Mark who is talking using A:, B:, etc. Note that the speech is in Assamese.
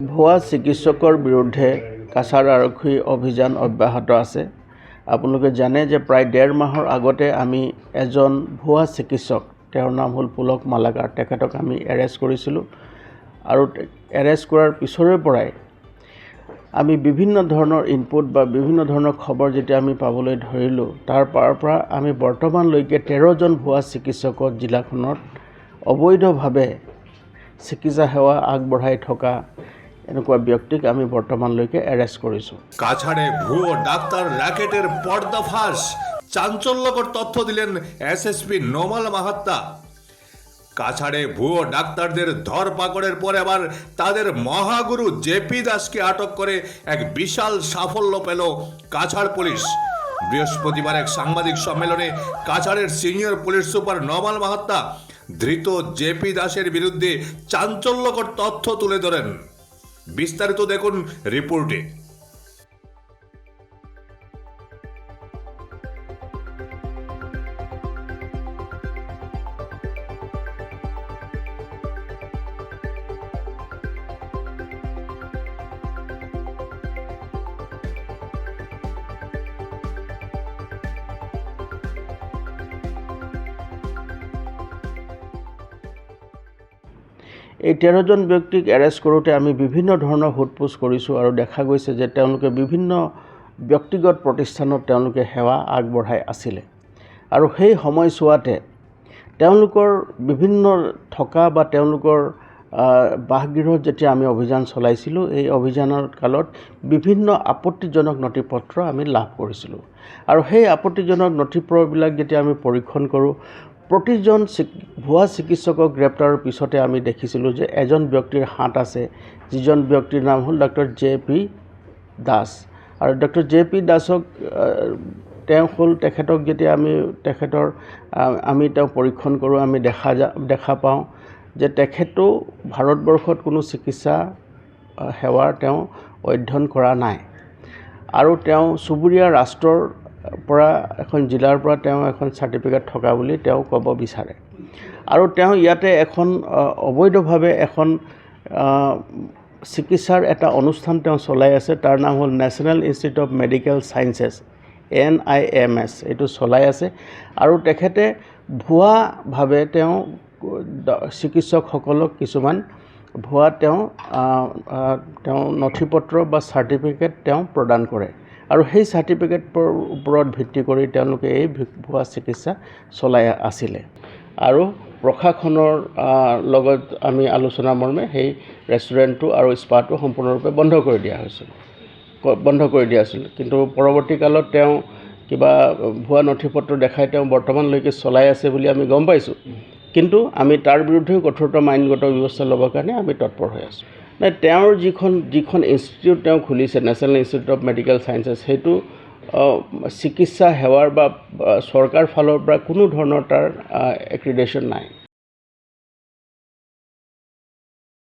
A: ভুৱা চিকিৎসকৰ বিৰুদ্ধে কাছাৰ আৰক্ষীৰ অভিযান অব্যাহত আছে। আপোনালোকে জানে যে প্ৰায় ডেৰ মাহৰ আগতে আমি এজন ভুৱা চিকিৎসক তেওঁৰ নাম হ'ল পুলক মালাকাৰ তেখেতক আমি এৰেষ্ট কৰিছিলোঁ আৰু এৰেষ্ট কৰাৰ পিছৰে পৰাই আমি বিভিন্ন ধৰণৰ ইনপুট বা বিভিন্ন ধৰণৰ খবৰ যেতিয়া আমি পাবলৈ ধৰিলোঁ তাৰ পাৰ পৰা আমি বৰ্তমানলৈকে তেৰজন ভুৱা চিকিৎসকক জিলাখনত অবৈধভাৱে চিকিৎসা সেৱা আগবঢ়াই থকা এনেকুৱা ব্যক্তিক আমি বৰ্তমানলৈকে এৰেষ্ট কৰিছোঁ।
B: কাছাড়ে ভুয়ো ডাক্তার র্যাকেটের পর্দাফাঁস চাঞ্চল্যকর তথ্য দিলেন এসএসপি নোমাল মাহাত্তা। কাছাড়ে ভুয়ো ডাক্তারদের ধরপাকড়ের পর আবার তাদের মহাগুরু জেপি দাসকে আটক করে এক বিশাল সাফল্য পেল কাছাড় পুলিশ। বৃহস্পতিবার এক সাংবাদিক সম্মেলনে কাছাড়ের senior police super Numal Mahatta ধৃত জেপি দাসের বিরুদ্ধে চাঞ্চল্যকর তথ্য তুলে ধরেন। বিস্তারিত দেখুন রিপোর্টে।
A: এই তেৰজন ব্যক্তিক এৰেষ্ট কৰোঁতে আমি বিভিন্ন ধৰণৰ সোধ পোছ কৰিছোঁ আৰু দেখা গৈছে যে তেওঁলোকে বিভিন্ন ব্যক্তিগত প্ৰতিষ্ঠানত তেওঁলোকে সেৱা আগবঢ়াই আছিলে। আৰু সেই সময়ছোৱাতে তেওঁলোকৰ বিভিন্ন থকা বা তেওঁলোকৰ বাসগৃহত যেতিয়া আমি অভিযান চলাইছিলোঁ এই অভিযানৰ কালত বিভিন্ন আপত্তিজনক নথি পত্ৰ আমি লাভ কৰিছিলোঁ। আৰু সেই আপত্তিজনক নথিপত্ৰবিলাক যেতিয়া আমি পৰীক্ষণ কৰোঁ প্ৰতিজন ভুৱা চিকিৎসকক গ্ৰেপ্তাৰৰ পিছতে আমি দেখিছিলোঁ যে এজন ব্যক্তিৰ হাত আছে, যিজন ব্যক্তিৰ নাম হ'ল ডক্টৰ জে পি দাস। আৰু ডক্টৰ জে পি দাসক তেওঁ হ'ল, তেখেতক যেতিয়া আমি, তেখেতৰ আমি তেওঁ পৰীক্ষণ কৰোঁ, আমি দেখা যা দেখা পাওঁ যে তেখেতো ভাৰতবৰ্ষত কোনো চিকিৎসা সেৱাৰ তেওঁ অধ্যয়ন কৰা নাই। আৰু তেওঁ চুবুৰীয়া ৰাষ্ট্ৰৰ পৰা এখন জিলাৰ পৰা তেওঁ এখন চাৰ্টিফিকেট থকা বুলি তেওঁ ক'ব বিচাৰে। আৰু তেওঁ ইয়াতে এখন অবৈধভাৱে এখন চিকিৎসাৰ এটা অনুষ্ঠান তেওঁ চলাই আছে। তাৰ নাম হ'ল national institute of medical sciences N I M S. এইটো চলাই আছে। আৰু তেখেতে ভুৱাভাৱে তেওঁ চিকিৎসকসকলক কিছুমান ভুৱা তেওঁ তেওঁ নথি পত্ৰ বা চাৰ্টিফিকেট তেওঁ প্ৰদান কৰে। আৰু সেই চাৰ্টিফিকেটৰ ওপৰত ভিত্তি কৰি তেওঁলোকে এই ভুৱা চিকিৎসা চলাই আছিলে। আৰু প্ৰশাসনৰ লগত আমি আলোচনা মৰ্মে সেই ৰেষ্টুৰেণ্টটো আৰু স্পাটো সম্পূৰ্ণৰূপে বন্ধ কৰি দিয়া হৈছিল। বন্ধ কৰি দিয়া আছিল কিন্তু পৰৱৰ্তী কালত তেওঁ কিবা ভুৱা নথি পত্ৰ দেখাই তেওঁ বৰ্তমানলৈকে চলাই আছে বুলি আমি গম পাইছোঁ। কিন্তু আমি তাৰ বিৰুদ্ধেও কঠোৰতম আইনগত ব্যৱস্থা ল'বৰ কাৰণে আমি তৎপৰ হৈ আছোঁ। তেওঁৰ যিখন যিখন ইনষ্টিটিউট তেওঁ খুলিছে national institute of medical sciences সেইটো চিকিৎসা সেৱাৰ বা চৰকাৰ ফালৰ পৰা কোনো ধৰণৰ তাৰ এক্ৰিডেশ্যন নাই।